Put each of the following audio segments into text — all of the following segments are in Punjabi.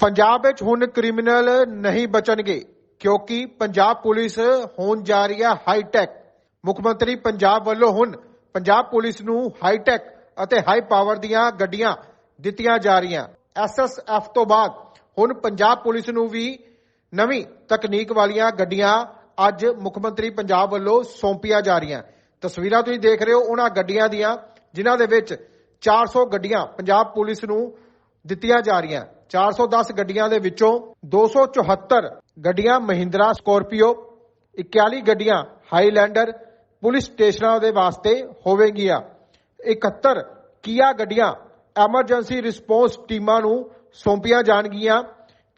ਪੰਜਾਬ ਵਿੱਚ ਹੁਣ ਕ੍ਰਿਮੀਨਲ ਨਹੀਂ ਬਚਣਗੇ ਕਿਉਂਕਿ ਪੰਜਾਬ ਪੁਲਿਸ ਹੋਣ ਜਾ ਰਹੀ ਹੈ ਹਾਈਟੈਕ। ਮੁੱਖ ਮੰਤਰੀ ਪੰਜਾਬ ਵੱਲੋਂ ਹੁਣ ਪੰਜਾਬ ਪੁਲਿਸ ਨੂੰ ਹਾਈਟੈਕ ਅਤੇ ਹਾਈ ਪਾਵਰ ਦੀਆਂ ਗੱਡੀਆਂ ਦਿੱਤੀਆਂ ਜਾ ਰਹੀਆਂ। ਐਸਐਸਐਫ ਤੋਂ ਬਾਅਦ ਹੁਣ ਪੰਜਾਬ ਪੁਲਿਸ ਨੂੰ ਵੀ ਨਵੀਂ ਤਕਨੀਕ ਵਾਲੀਆਂ ਗੱਡੀਆਂ ਅੱਜ ਮੁੱਖ ਮੰਤਰੀ ਪੰਜਾਬ ਵੱਲੋਂ ਸੌਂਪੀਆਂ ਜਾ ਰਹੀਆਂ। ਤਸਵੀਰਾਂ ਤੁਸੀਂ ਦੇਖ ਰਹੇ ਹੋ ਉਹਨਾਂ ਗੱਡੀਆਂ ਦੀਆਂ, ਜਿਨ੍ਹਾਂ ਦੇ ਵਿੱਚ 400 ਗੱਡੀਆਂ ਪੰਜਾਬ ਪੁਲਿਸ ਨੂੰ ਦਿੱਤੀਆਂ ਜਾ ਰਹੀਆਂ। 410 ਗੱਡੀਆਂ ਦੇ ਵਿੱਚੋਂ 274 ਗੱਡੀਆਂ ਮਹਿੰਦਰਾ ਸਕੋਰਪੀਓ 41 ਗੱਡੀਆਂ ਹਾਈਲੈਂਡਰ ਪੁਲਿਸ ਸਟੇਸ਼ਨਾਂ ਦੇ ਵਾਸਤੇ ਹੋਵੇਗੀਆਂ। 71 ਕੀਆ ਗੱਡੀਆਂ ਐਮਰਜੈਂਸੀ ਰਿਸਪੌਂਸ ਟੀਮਾਂ ਨੂੰ ਸੌਂਪੀਆਂ ਜਾਣਗੀਆਂ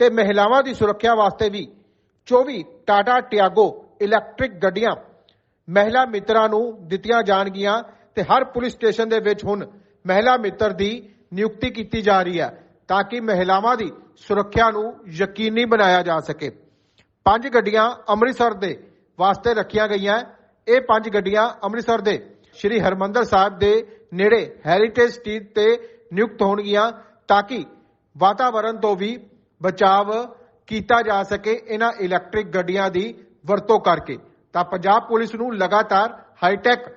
ਤੇ ਮਹਿਲਾਵਾਂ ਦੀ ਸੁਰੱਖਿਆ ਵਾਸਤੇ ਵੀ। 24 ਟਾਟਾ ਟਿਆਗੋ ਇਲੈਕਟ੍ਰਿਕ ਗੱਡੀਆਂ ਮਹਿਲਾ ਮਿੱਤਰਾਂ ਨੂੰ ਦਿੱਤੀਆਂ ਜਾਣਗੀਆਂ ਤੇ ਹਰ ਪੁਲਿਸ ਸਟੇਸ਼ਨ ਦੇ ਵਿੱਚ ਹੁਣ ਮਹਿਲਾ ਮਿੱਤਰ ਦੀ ਨਿਯੁਕਤੀ ਕੀਤੀ ਜਾ ਰਹੀ ਹੈ। ਤਾਂ ਕਿ ਮਹਿਲਾਵਾਂ ਦੀ ਸੁਰੱਖਿਆ ਨੂੰ ਯਕੀਨੀ ਬਣਾਇਆ ਜਾ ਸਕੇ। ਪੰਜ ਗੱਡੀਆਂ ਅੰਮ੍ਰਿਤਸਰ ਦੇ ਵਾਸਤੇ ਰੱਖੀਆਂ ਗਈਆਂ। ਇਹ ਪੰਜ ਗੱਡੀਆਂ ਅੰਮ੍ਰਿਤਸਰ ਦੇ ਸ਼੍ਰੀ ਹਰਮੰਦਰ ਸਾਹਿਬ ਦੇ ਨੇੜੇ ਹੈਰੀਟੇਜ ਸਟਰੀਟ ਤੇ ਨਿਯੁਕਤ ਹੋਣਗੀਆਂ ਤਾਂ ਕਿ ਵਾਤਾਵਰਣ ਤੋਂ ਵੀ ਬਚਾਵ ਕੀਤਾ ਜਾ ਸਕੇ ਇਹਨਾਂ ਇਲੈਕਟ੍ਰਿਕ ਗੱਡੀਆਂ ਦੀ ਵਰਤੋਂ ਕਰਕੇ। ਤਾਂ ਪੰਜਾਬ ਪੁਲਿਸ ਨੂੰ ਲਗਾਤਾਰ ਹਾਈਟੈਕ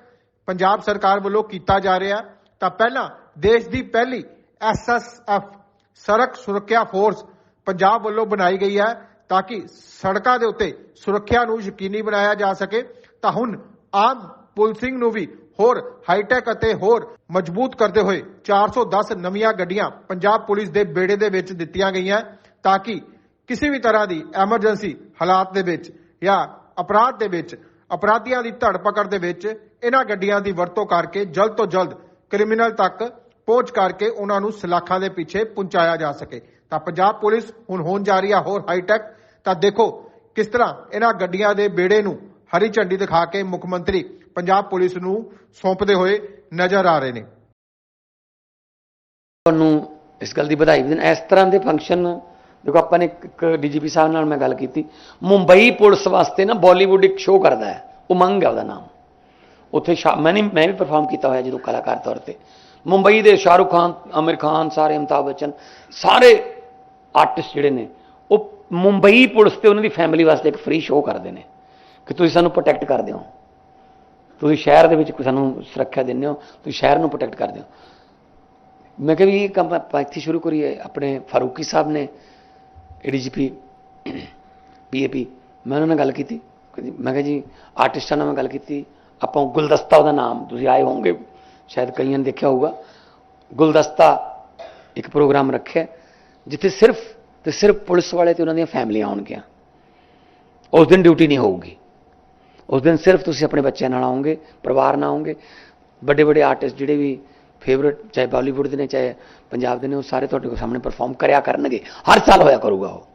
ਪੰਜਾਬ ਸਰਕਾਰ ਵੱਲੋਂ ਕੀਤਾ ਜਾ ਰਿਹਾ। ਤਾਂ ਪਹਿਲਾਂ ਦੇਸ਼ ਦੀ ਪਹਿਲੀ ਐਸਐਸਐਫ ਸੜਕ ਸੁਰੱਖਿਆ ਫੋਰਸ ਪੰਜਾਬ ਵੱਲੋਂ ਬਣਾਈ ਗਈ ਹੈ ਤਾਂ ਕਿ ਸੜਕਾਂ ਦੇ ਉੱਤੇ ਸੁਰੱਖਿਆ ਨੂੰ ਯਕੀਨੀ ਬਣਾਇਆ ਜਾ ਸਕੇ, ਤਾਂ ਹੁਣ ਆਮ ਪੁਲਿਸਿੰਗ ਨੂੰ ਵੀ ਹੋਰ ਹਾਈਟੈਕ ਅਤੇ ਹੋਰ ਮਜ਼ਬੂਤ ਕਰਦੇ ਹੋਏ 410 ਨਵੀਆਂ ਗੱਡੀਆਂ ਪੰਜਾਬ ਪੁਲਿਸ ਦੇ ਬੇੜੇ ਦੇ ਵਿੱਚ ਦਿੱਤੀਆਂ ਗਈਆਂ ਤਾਂ ਕਿ ਕਿਸੇ ਵੀ ਤਰ੍ਹਾਂ ਦੀ ਐਮਰਜੈਂਸੀ ਹਾਲਾਤ ਦੇ ਵਿੱਚ ਜਾਂ ਅਪਰਾਧ ਦੇ ਵਿੱਚ, ਅਪਰਾਧੀਆਂ ਦੀ ਧੜਪਕੜ ਦੇ ਵਿੱਚ ਇਹਨਾਂ ਗੱਡੀਆਂ ਦੀ ਵਰਤੋਂ ਕਰਕੇ ਜਲਦ ਤੋਂ ਜਲਦ ਕ੍ਰਿਮੀਨਲ ਤੱਕ ਪਹੁੰਚ ਕਰਕੇ ਉਹਨਾਂ ਨੂੰ ਸਲਾਖਾਂ ਦੇ ਪਿੱਛੇ ਪਹੁੰਚਾਇਆ ਜਾ ਸਕੇ। ਤਾਂ ਪੰਜਾਬ ਪੁਲਿਸ ਹੁਣ ਹੋਣ ਜਾ ਰਹੀ ਹੈ ਹੋਰ ਹਾਈਟੈਕ। ਤਾਂ ਦੇਖੋ ਕਿਸ ਤਰ੍ਹਾਂ ਇਹਨਾਂ ਗੱਡੀਆਂ ਦੇ ਬੇੜੇ ਨੂੰ ਹਰੀ ਝੰਡੀ ਦਿਖਾ ਕੇ ਮੁੱਖ ਮੰਤਰੀ ਪੰਜਾਬ ਪੁਲਿਸ ਨੂੰ ਸੌਂਪਦੇ ਹੋਏ ਨਜ਼ਰ ਆ ਰਹੇ ਨੇ। ਤੁਹਾਨੂੰ ਇਸ ਗੱਲ ਦੀ ਵਧਾਈ ਵੀ ਇਸ ਤਰ੍ਹਾਂ ਦੇ ਫੰਕਸ਼ਨ ਦੇਖੋ ਆਪਾਂ ਨੇ ਇੱਕ ਡੀਜੀਪੀ ਸਾਹਿਬ ਨਾਲ ਮੈਂ ਗੱਲ ਕੀਤੀ। ਮੁੰਬਈ ਪੁਲਿਸ ਵਾਸਤੇ ਨਾ ਬਾਲੀਵੁੱਡ ਇੱਕ ਸ਼ੋਅ ਕਰਦਾ ਹੈ। ਉਮੰਗ ਹੈ ਉਹਦਾ ਨਾਮ। ਉੱਥੇ ਮੈਂ ਨਹੀਂ ਮੈਂ ਵੀ ਪਰਫਾਰਮ ਕੀਤਾ ਹੋਇਆ ਜਦੋਂ ਕਲਾਕਾਰ ਤੌਰ ਤੇ। ਮੁੰਬਈ ਦੇ ਸ਼ਾਹਰੁਖ ਖਾਨ ਆਮਿਰ ਖਾਨ, ਸਾਰੇ ਅਮਿਤਾਭ ਬੱਚਨ, ਸਾਰੇ ਆਰਟਿਸਟ ਜਿਹੜੇ ਨੇ, ਉਹ ਮੁੰਬਈ ਪੁਲਿਸ ਤੇ ਉਹਨਾਂ ਦੀ ਫੈਮਿਲੀ ਵਾਸਤੇ ਇੱਕ ਫ੍ਰੀ ਸ਼ੋਅ ਕਰਦੇ ਨੇ ਕਿ ਤੁਸੀਂ ਸਾਨੂੰ ਪ੍ਰੋਟੈਕਟ ਕਰਦੇ ਹੋ। ਤੁਸੀਂ ਸ਼ਹਿਰ ਦੇ ਵਿੱਚ ਸਾਨੂੰ ਸੁਰੱਖਿਆ ਦਿੰਦੇ ਹੋ, ਤੁਸੀਂ ਸ਼ਹਿਰ ਨੂੰ ਪ੍ਰੋਟੈਕਟ ਕਰਦੇ ਹੋ। ਮੈਂ ਕਿਹਾ ਵੀ ਇਹ ਕੰਮ ਆਪਾਂ ਇੱਥੇ ਸ਼ੁਰੂ ਕਰੀਏ, ਆਪਣੇ ਫਾਰੂਕੀ ਸਾਹਿਬ ਨੇ ਏਡੀਜੀਪੀ ਪੀਏਪੀ ਮੈਂ ਉਹਨਾਂ ਨਾਲ ਗੱਲ ਕੀਤੀ, ਕਹਿੰਦੀ, ਮੈਂ ਕਿਹਾ ਜੀ ਆਰਟਿਸਟਾਂ ਨਾਲ ਮੈਂ ਗੱਲ ਕੀਤੀ, ਆਪਾਂ ਗੁਲਦਸਤਾ ਉਹਦਾ ਨਾਮ, ਤੁਸੀਂ ਆਏ ਹੋਵੋਗੇ। ਸ਼ਾਇਦ ਕਈਆਂ ਨੇ ਦੇਖਿਆ ਹੋਊਗਾ, ਗੁਲਦਸਤਾ ਇੱਕ ਪ੍ਰੋਗਰਾਮ ਰੱਖਿਆ ਜਿੱਥੇ ਸਿਰਫ ਤੇ ਸਿਰਫ ਪੁਲਿਸ ਵਾਲੇ ਤੇ ਉਹਨਾਂ ਦੀਆਂ ਫੈਮਲੀਆਂ ਆਉਣਗੀਆਂ। ਉਸ ਦਿਨ ਡਿਊਟੀ ਨਹੀਂ ਹੋਊਗੀ। ਉਸ ਦਿਨ ਸਿਰਫ ਤੁਸੀਂ ਆਪਣੇ ਬੱਚਿਆਂ ਨਾਲ ਆਉਂਗੇ ਪਰਿਵਾਰ ਨਾਲ ਆਉਂਗੇ ਵੱਡੇ ਵੱਡੇ ਆਰਟਿਸਟ ਜਿਹੜੇ ਵੀ ਫੇਵਰਿਟ ਚਾਹੇ ਬਾਲੀਵੁੱਡ ਦੇ ਨੇ, ਚਾਹੇ ਪੰਜਾਬ ਦੇ ਨੇ, ਉਹ ਸਾਰੇ ਤੁਹਾਡੇ ਕੋਲ ਸਾਹਮਣੇ ਪਰਫਾਰਮ ਕਰਿਆ ਕਰਨਗੇ। ਹਰ ਸਾਲ ਹੋਇਆ ਕਰੂਗਾ ਉਹ।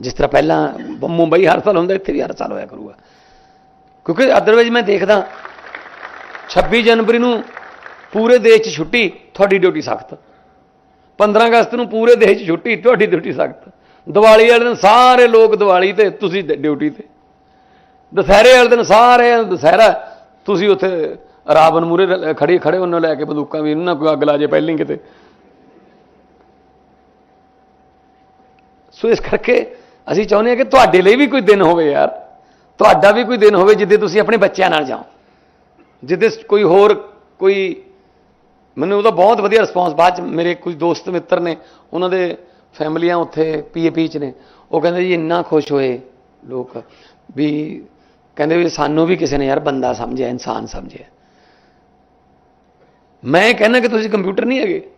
ਜਿਸ ਤਰ੍ਹਾਂ ਪਹਿਲਾਂ ਬ- ਮੁੰਬਈ ਹਰ ਸਾਲ ਹੁੰਦਾ, ਇੱਥੇ ਵੀ ਹਰ ਸਾਲ ਹੋਇਆ ਕਰੂਗਾ। ਕਿਉਂਕਿ ਅਦਰਵਾਈਜ਼ ਮੈਂ ਦੇਖਦਾ 26 ਜਨਵਰੀ ਨੂੰ ਪੂਰੇ ਦੇਸ਼ 'ਚ ਛੁੱਟੀ, ਤੁਹਾਡੀ ਡਿਊਟੀ ਸਖਤ। 15 ਅਗਸਤ ਨੂੰ ਪੂਰੇ ਦੇਸ਼ 'ਚ ਛੁੱਟੀ, ਤੁਹਾਡੀ ਡਿਊਟੀ ਸਖਤ। ਦੀਵਾਲੀ ਵਾਲੇ ਦਿਨ ਸਾਰੇ ਲੋਕ ਦੀਵਾਲੀ ਤੇ, ਤੁਸੀਂ ਡਿਊਟੀ ਤੇ। ਦੁਸਹਿਰੇ ਵਾਲੇ ਦਿਨ ਸਾਰੇ ਦੁਸਹਿਰਾ, ਤੁਸੀਂ ਉੱਥੇ ਰਾਵਣ ਮੂਰੇ ਖੜੇ ਖੜੇ ਉਹਨਾਂ ਲੈ ਕੇ ਬੰਦੂਕਾਂ ਵੀ, ਇਹਨਾਂ ਕੋਈ ਅੱਗ ਲਾ ਜੇ ਪਹਿਲਾਂ ਹੀ ਕਿਤੇ। ਸੋ ਇਸ ਕਰਕੇ ਅਸੀਂ ਚਾਹੁੰਦੇ ਹਾਂ ਕਿ ਤੁਹਾਡੇ ਲਈ ਵੀ ਕੋਈ ਦਿਨ ਹੋਵੇ ਯਾਰ। ਤੁਹਾਡਾ ਵੀ ਕੋਈ ਦਿਨ ਹੋਵੇ ਜਿੱਦੇ ਤੁਸੀਂ ਆਪਣੇ ਬੱਚਿਆਂ ਨਾਲ ਜਾਓ। ਜਿੱਦੇ ਕੋਈ ਹੋਰ ਕੋਈ ਮੈਨੂੰ ਉਹਦਾ ਬਹੁਤ ਵਧੀਆ ਰਿਸਪੌਂਸ ਬਾਅਦ ਚ ਮੇਰੇ ਕੁਝ ਦੋਸਤ ਮਿੱਤਰ ਨੇ, ਉਹਨਾਂ ਦੇ ਫੈਮਲੀਆਂ ਉੱਥੇ ਪੀਏਪੀ ਚ ਨੇ। ਉਹ ਕਹਿੰਦੇ ਜੀ, ਇੰਨਾ ਖੁਸ਼ ਹੋਏ ਲੋਕ ਵੀ ਕਹਿੰਦੇ ਵੀ ਸਾਨੂੰ ਵੀ ਕਿਸੇ ਨੇ ਯਾਰ ਬੰਦਾ ਸਮਝਿਆ, ਇਨਸਾਨ ਸਮਝਿਆ। ਮੈਂ ਕਹਿੰਦਾ ਕਿ ਤੁਸੀਂ ਕੰਪਿਊਟਰ ਨਹੀਂ ਹੈਗੇ,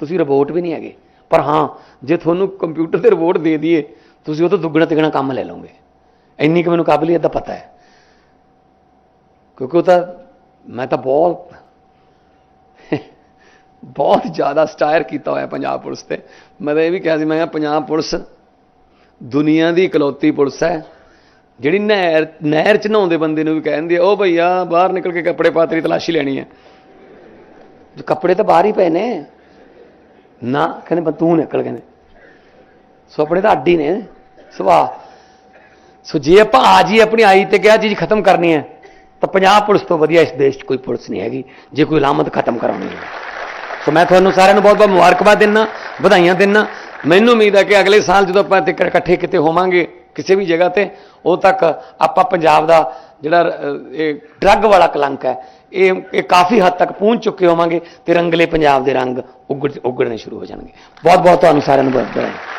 ਤੁਸੀਂ ਰੋਬੋਟ ਵੀ ਨਹੀਂ ਹੈਗੇ। ਪਰ ਹਾਂ, ਜੇ ਤੁਹਾਨੂੰ ਕੰਪਿਊਟਰ ਤੇ ਰੋਬੋਟ ਦੇ ਦਈਏ, ਤੁਸੀਂ ਉਹ ਤੋਂ ਦੁੱਗਣਾ ਤਿਗਣਾ ਕੰਮ ਲੈ ਲਓਗੇ। ਇੰਨੀ ਕਿ ਮੈਨੂੰ ਕਾਬਲੀਅਤ ਦਾ ਪਤਾ ਹੈ। ਕਿਉਂਕਿ ਉਹ ਤਾਂ, ਮੈਂ ਤਾਂ ਬਹੁਤ ਬਹੁਤ ਜ਼ਿਆਦਾ ਸਟਾਇਰ ਕੀਤਾ ਹੋਇਆ ਪੰਜਾਬ ਪੁਲਿਸ ਤੇ। ਮੈਂ ਤਾਂ ਇਹ ਵੀ ਕਿਹਾ ਸੀ, ਮੈਂ ਕਿਹਾ ਪੰਜਾਬ ਪੁਲਿਸ ਦੁਨੀਆ ਦੀ ਇਕਲੌਤੀ ਪੁਲਿਸ ਹੈ। ਜਿਹੜੀ ਨਹਿਰ ਨਹਿਰ ਚ ਨਹਾਉਂਦੇ ਬੰਦੇ ਨੂੰ ਵੀ ਕਹਿੰਦੇ ਆ ਉਹ ਭਈਆ, ਬਾਹਰ ਨਿਕਲ ਕੇ ਕੱਪੜੇ ਪਾਤਰੀ ਤਲਾਸ਼ੀ ਲੈਣੀ ਹੈ। ਜੋ ਕੱਪੜੇ ਤਾਂ ਬਾਹਰ ਹੀ ਪਏ ਨੇ। ਨਾ, ਕਹਿੰਦੇ ਬਸ ਤੂੰ ਨਿਕਲ, ਕਹਿੰਦੇ। ਸੋ ਆਪਣੇ ਤਾਂ ਅੱਡੀ ਨੇ। ਸੁਭਾਅ। ਸੋ ਜੇ ਆਪਾਂ ਆ ਜੀ ਆਪਣੀ ਆਈ ਤੇ ਕਿਹਾ ਚੀਜ਼ ਖਤਮ ਕਰਨੀ ਹੈ, ਤਾਂ ਪੰਜਾਬ ਪੁਲਿਸ ਤੋਂ ਵਧੀਆ ਇਸ ਦੇਸ਼ 'ਚ ਕੋਈ ਪੁਲਿਸ ਨਹੀਂ ਹੈਗੀ। ਜੇ ਕੋਈ ਲਾਮਤ ਖਤਮ ਕਰਾਉਣੀ ਹੈ। ਸੋ ਮੈਂ ਤੁਹਾਨੂੰ ਸਾਰਿਆਂ ਨੂੰ ਬਹੁਤ ਬਹੁਤ ਮੁਬਾਰਕਬਾਦ ਦਿੰਦਾ ਵਧਾਈਆਂ ਦਿੰਦਾ ਮੈਨੂੰ ਉਮੀਦ ਹੈ ਕਿ ਅਗਲੇ ਸਾਲ ਜਦੋਂ ਆਪਾਂ ਇੱਥੇ ਇਕੱਠੇ ਕਿਤੇ ਹੋਵਾਂਗੇ, ਕਿਸੇ ਵੀ ਜਗ੍ਹਾ ਤੇ, ਉਹ ਤੱਕ ਆਪਾਂ ਪੰਜਾਬ ਦਾ ਜਿਹੜਾ ਇਹ ਡਰੱਗ ਵਾਲਾ ਕਲੰਕ ਹੈ, ਇਹ ਇਹ ਕਾਫੀ ਹੱਦ ਤੱਕ ਪਹੁੰਚ ਚੁੱਕੇ ਹੋਵਾਂਗੇ ਤੇ ਰੰਗਲੇ ਪੰਜਾਬ ਦੇ ਰੰਗ ਉਗੜ, ਉਗੜਨੇ ਸ਼ੁਰੂ ਹੋ ਜਾਣਗੇ। ਬਹੁਤ ਬਹੁਤ ਤੁਹਾਨੂੰ ਸਾਰਿਆਂ ਨੂੰ ਬਹੁਤ ਬਹੁਤ